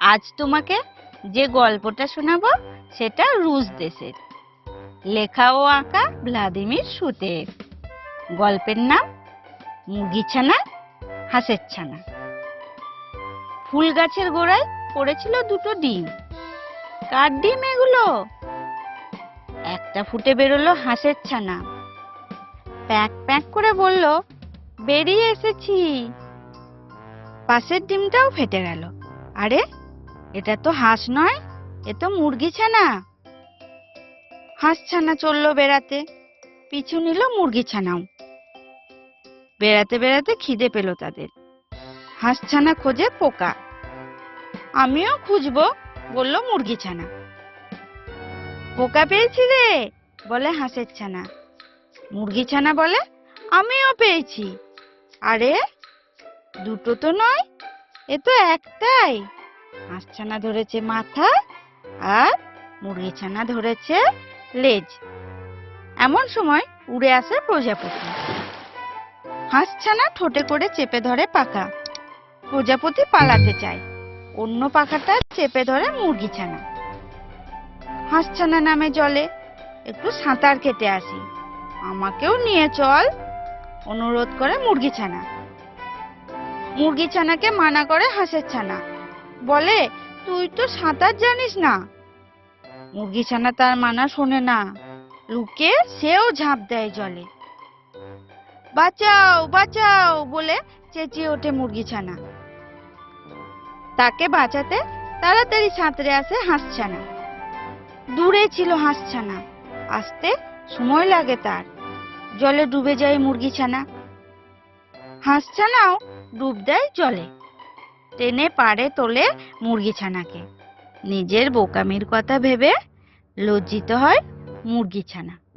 আজ তোমাকে যে গল্পটা শোনাবো, সেটা রুশ দেশের। লেখা ও আঁকা ভ্লাদিমির সুতের। গল্পের নাম মুরগি ছানা হাঁসের ছানা। ফুল গাছের গোড়ায় পড়েছিল দুটো ডিম। কার ডিম এগুলো? একটা ফুটে বেরোলো হাঁসের ছানা। প্যাক প্যাক করে বলল, বেরিয়ে এসেছি। পাশের ডিমটাও ফেটে গেল। আরে, এটা তো হাঁস নয়, এ তো মুরগি ছানা। হাঁস ছানা চলল বেড়াতে, পিছু নিল মুরগি ছানাও। বেড়াতে বেড়াতে খিদে পেল তাদের। হাঁস ছানা খোঁজে পোকা। আমিও খুঁজবো, বলল মুরগি ছানা। পোকা পেয়েছি রে, বলে হাঁসের ছানা। মুরগি ছানা বলে? আমিও পেয়েছি। আরে, দুটো তো নয়, এ তো একটাই। হাঁস ছানা ধরেছে মাথা আর মুরগি ছানা ধরেছে লেজ। এমন সময় উড়ে আসে প্রজাপতি। হাঁস ছানা ঠোঁটে করে চেপে ধরে পাখা। প্রজাপতি পালাতে চায়। অন্য পাখাটা চেপে ধরে মুরগি ছানা। হাঁস ছানা নামে জলে। একটু সাঁতার কেটে আসি। আমাকেও নিয়ে চল। অনুরোধ করে মুরগি ছানা। মুরগি ছানাকে মানা করে হাঁসের ছানা। বলে, তুই তো সাঁতার জানিস না। মুরগি ছানা তার মানা শোনে না। লুকে সেও ঝাঁপ দেয় জলে। বাঁচাও বাঁচাও, বলে চেঁচিয়ে ওঠে মুরগি ছানা। তাকে বাঁচাতে তাড়াতাড়ি সাঁতরে আসে হাঁস ছানা। দূরে ছিল হাঁস ছানা। আসতে সময় লাগে তার। জলে ডুবে যায় মুরগি ছানা। হাঁস ছানাও ডুব দেয় জলে। টেনে পাড়ে তোলে মুরগি ছানাকে। নিজের বোকামির কথা ভেবে লজ্জিত হয় মুরগি ছানা।